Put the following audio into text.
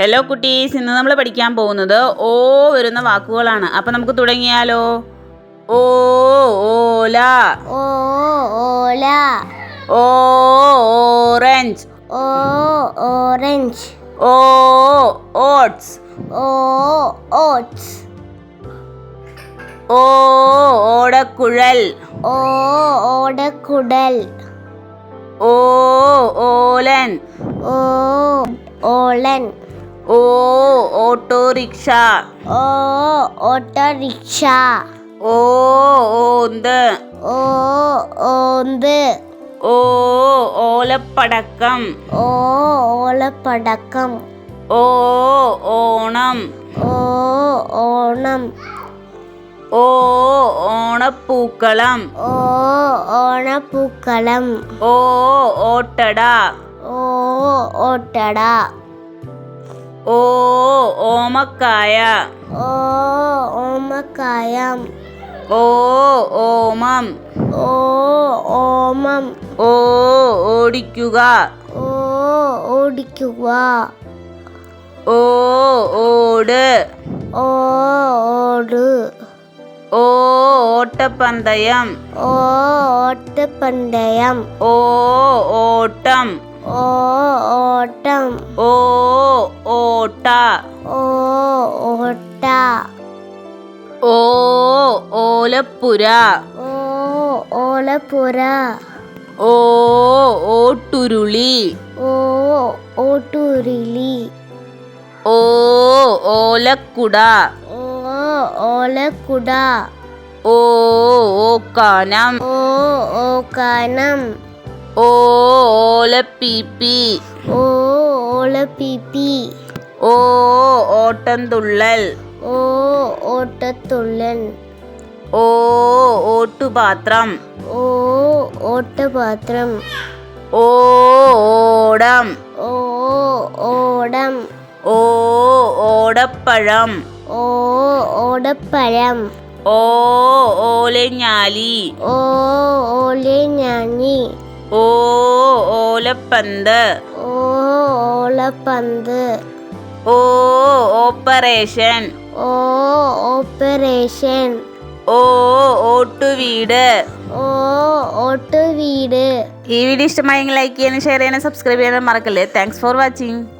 Hello കുട്ടീസ്. ഇന്ന് നമ്മൾ പഠിക്കാൻ പോകുന്നത് ഓ വരുന്ന വാക്കുകളാണ്. അപ്പം നമുക്ക് തുടങ്ങിയാലോ? ഓ ഓല. ഓ ഓല. ഓ ഓറഞ്ച്. ഓ ഓറഞ്ച്. ഓ ഓട്സ്. ഓ ഓട്സ്. ഓ ഓടക്കുഴൽ. ഓ ഓടക്കുഴൽ ഓ ഓലൻ. ഓ ഓളൻ. ഓ ഓട്ടോറിക്ഷ ഓ ഓട്ടോറിക്ഷ ഓ ഓന്ത് ഓ ഓന്ത് ഓ ഓലപ്പടക്കം ഓ ഓലപ്പടക്കം ഓ ഓണം ഓ ഓണം ഓ ഓണപ്പൂക്കളം ഓ ഓണപ്പൂക്കളം ഓ ഓട്ടട ഓ ഓട്ടട ഓ ഓമക്കായ. ഓ ഓമക്കായം. ഓ ഓമം. ഓ ഓമം. ഓ ഓടിക്കുക. ഓ ഓടിക്കുക. ഓ ഓട്. ഓ ഓട്. ഓ ഓട്ടപ്പന്തയം. ഓ ഓട്ടപ്പന്തയം. ഓ ഓട്ടം. ഓ ഓട്ടം. ഓ ഓട്ട ഓ ഓട്ട ഓ ഓലപ്പുര. ഓ ഓലപ്പുര. ഓ ഓട്ടുരുളി. ഓ ഓട്ടുരുളി. ഓ ഓലക്കുട. ഓ ഓലക്കുട. ഓ ഓക്കാനം. ഓ ഓക്കാനം. ഓ ഓലപ്പീപ്പി. ഓ ഓലപ്പിപ്പി. ഓ ഓട്ടംതുള്ളൽ. ഓ ഓട്ടത്തുള്ളൽ. ഓ ഓട്ടുപാത്രം. ഓ ഓട്ടപാത്രം. ഓ ഓടം. ഓ ഓടം. ഓ ഓടപ്പഴം. ഓ ഓടപ്പഴം. ഓ ഓലഞ്ഞാലി. ഓ ഓലഞ്ഞാഞ്ഞി. ഓ ഓലപ്പന്ത്. ഓ ഓലപ്പന്ത്. ഓ ഓപ്പറേഷൻ. ഓ ഓപ്പറേഷൻ. ഓ ഓട്ടുവീട്. ഓ ഓട്ടുവീട്. ഈ വീഡിയോ ഇഷ്ടമായെങ്കിൽ ലൈക്ക് ചെയ്യാനും ഷെയർ ചെയ്യാനും സബ്സ്ക്രൈബ് ചെയ്യാനും മറക്കല്ലേ. Thanks for watching